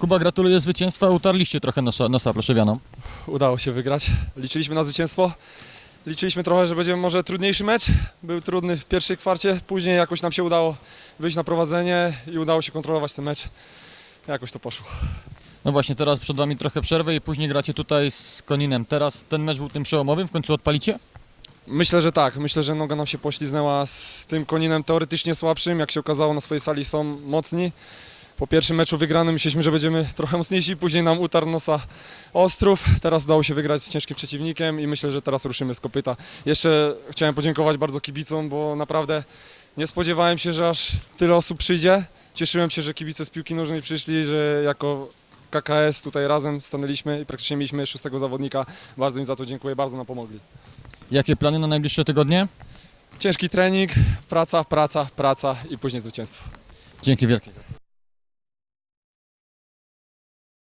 Kuba, gratuluję zwycięstwa, utarliście trochę nosa, nosa proszewianom. Udało się wygrać. Liczyliśmy na zwycięstwo. Liczyliśmy trochę, że będzie może trudniejszy mecz. Był trudny w pierwszej kwarcie, później jakoś nam się udało wyjść na prowadzenie i udało się kontrolować ten mecz. Jakoś to poszło. No właśnie, teraz przed Wami trochę przerwy i później gracie tutaj z Koninem. Teraz ten mecz był tym przełomowym, w końcu odpalicie? Myślę, że tak. Myślę, że noga nam się pośliznęła z tym koninem teoretycznie słabszym. Jak się okazało, na swojej sali są mocni. Po pierwszym meczu wygranym myśleliśmy, że będziemy trochę mocniejsi, później nam utarł nosa Ostrów. Teraz udało się wygrać z ciężkim przeciwnikiem i myślę, że teraz ruszymy z kopyta. Jeszcze chciałem podziękować bardzo kibicom, bo naprawdę nie spodziewałem się, że aż tyle osób przyjdzie. Cieszyłem się, że kibice z piłki nożnej przyszli, że jako KKS tutaj razem stanęliśmy i praktycznie mieliśmy szóstego zawodnika. Bardzo im za to dziękuję, bardzo nam pomogli. Jakie plany na najbliższe tygodnie? Ciężki trening, praca, praca, praca i później zwycięstwo. Dzięki wielkie.